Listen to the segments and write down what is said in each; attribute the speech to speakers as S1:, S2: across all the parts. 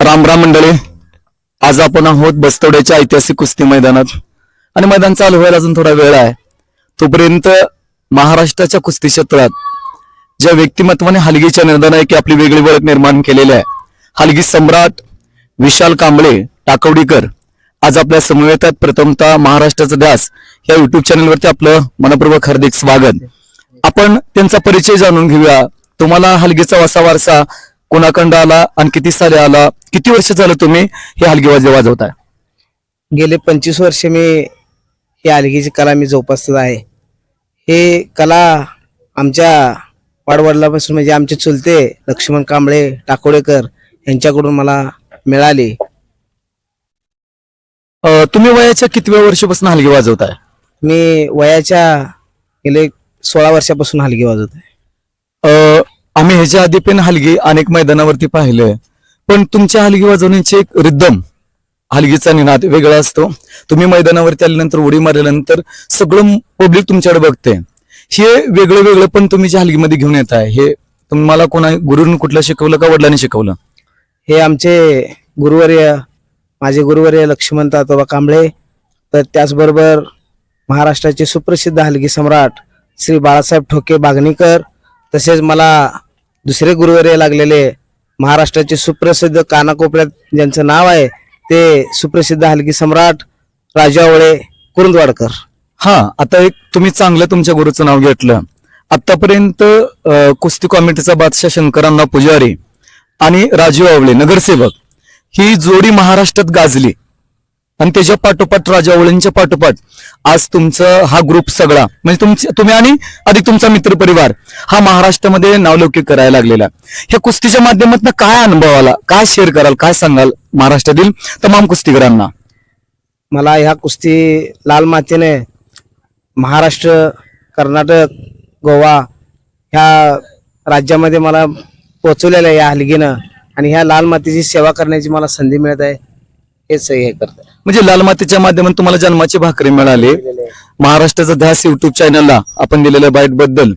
S1: राम राम मंडळी. आज आपण आहोत बस्तवड्याच्या ऐतिहासिक कुस्ती मैदानात. आणि मैदान चालू व्हायला अजून थोडा वेळ आहे. तोपर्यंत महाराष्ट्राच्या कुस्ती क्षेत्रात ज्या व्यक्तिमत्वाने हलगीच्या निर्धानायकी आपली वेगळी ओळख निर्माण केलेली आहे. हलगी सम्राट विशाल कांबळे टाकवडीकर. आज आपल्या समवेत प्रथमतः महाराष्ट्राचा ध्यास या युट्यूब चॅनलवरती आपलं मनपूर्वक हार्दिक स्वागत. आपण त्यांचा परिचय जाणून घेऊया. तुम्हाला हलगीचा वसा वारसा कोणाकडं आला आणि किती साली आला? किती वर्ष झालं तुम्ही हे हलगी वाजव वाजवताय?
S2: गेले पंचवीस वर्ष मी ही हलगीची कला मी जोपासत आहे. हे कला आमच्या वाडवडलापासून म्हणजे आमचे चुलते लक्ष्मण कांबळे टाकोडेकर यांच्याकडून मला मिळाली.
S1: अं, तुम्ही वयाच्या कितव्या वर्षापासून हलगी वाजवताय?
S2: मी वयाच्या गेले सोळा वर्षापासून हलगी वाजवत आहे
S1: अं, आम्ही ह्याच्या आधी पण हलगी अनेक मैदानावरती पाहिलंय. पण तुमच्या हलगी वाजवण्याची एक रिदम हलगीचा निनाद वेगळा असतो. तुम्ही मैदानावरती आल्यानंतर उडी मारल्यानंतर सगळं पब्लिक तुमच्याकडे बघते. हे वेगळं वेगळं पण तुम्ही ज्या हलगीमध्ये घेऊन येत आहे हे तुम्हाला कोणा गुरुनं कुठलं शिकवलं का वडिलांनी शिकवलं?
S2: हे आमचे गुरुवर्य माझे गुरुवर्य लक्ष्मण तातोबा कांबळे. तर त्याचबरोबर महाराष्ट्राचे सुप्रसिद्ध हलगी सम्राट श्री बाळासाहेब ठोके बागणीकर तसेच मला दुसरे गुरुवर्य लागलेले महाराष्ट्राचे सुप्रसिद्ध कानाकोपऱ्यात ज्यांचं नाव आहे ते सुप्रसिद्ध हलगी सम्राट राजा आवळे कुरुंदवाडकर.
S1: हा आता एक तुम्ही चांगलं तुमच्या गुरुचं नाव घेतलं. आतापर्यंत कुस्ती कॉमिटीचा बादशाह शंकरांना पुजारी आणि राजीव आवळे नगरसेवक. ही जोडी महाराष्ट्रात गाजली. आणि त्याच्या पाठोपाठ राजावळींच्या पाठोपाठ आज तुमचं हा ग्रुप सगळा म्हणजे तुमचे तुम्ही आणि अधिक तुमचा मित्रपरिवार हा महाराष्ट्रामध्ये नावलौकिक करायला लागलेला. ह्या कुस्तीच्या माध्यमातून काय अनुभव आला? काय शेअर कराल? काय सांगाल महाराष्ट्रातील तमाम कुस्तीगरांना?
S2: मला ह्या कुस्ती लाल मातीने महाराष्ट्र कर्नाटक गोवा ह्या राज्यामध्ये मला पोचवलेलं आहे या हलगीनं. आणि ह्या लाल मातीची सेवा करण्याची मला संधी मिळत आहे. हेच हे करत
S1: म्हणजे लाल मातीच्या माध्यमातून तुम्हाला जन्माची भाकरी मिळाली. महाराष्ट्राचा ध्यास युट्यूब चॅनलला आपण दिलेल्या बाईटबद्दल.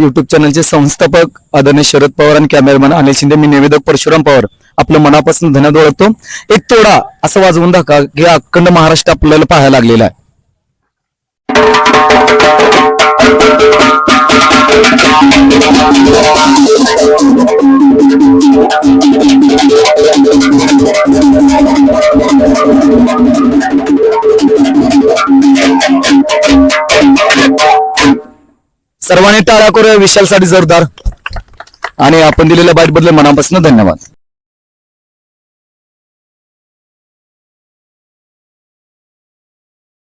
S1: युट्यूब चॅनलचे संस्थापक आदरणीय शरद पवार आणि कॅमेरामॅन अनिल शिंदे मी निवेदक परशुराम पवार. आपलं मनापासून धन्यवाद ओळखतो. एक तोडा असं वाजवून दाखवा की अखंड महाराष्ट्र आपल्याला पाहायला लागलेला आहे. सर्वांनी टाळा करूया विशालसाठी जोरदार. आणि आपण दिलेल्या बाईटबद्दल मनापासून धन्यवाद.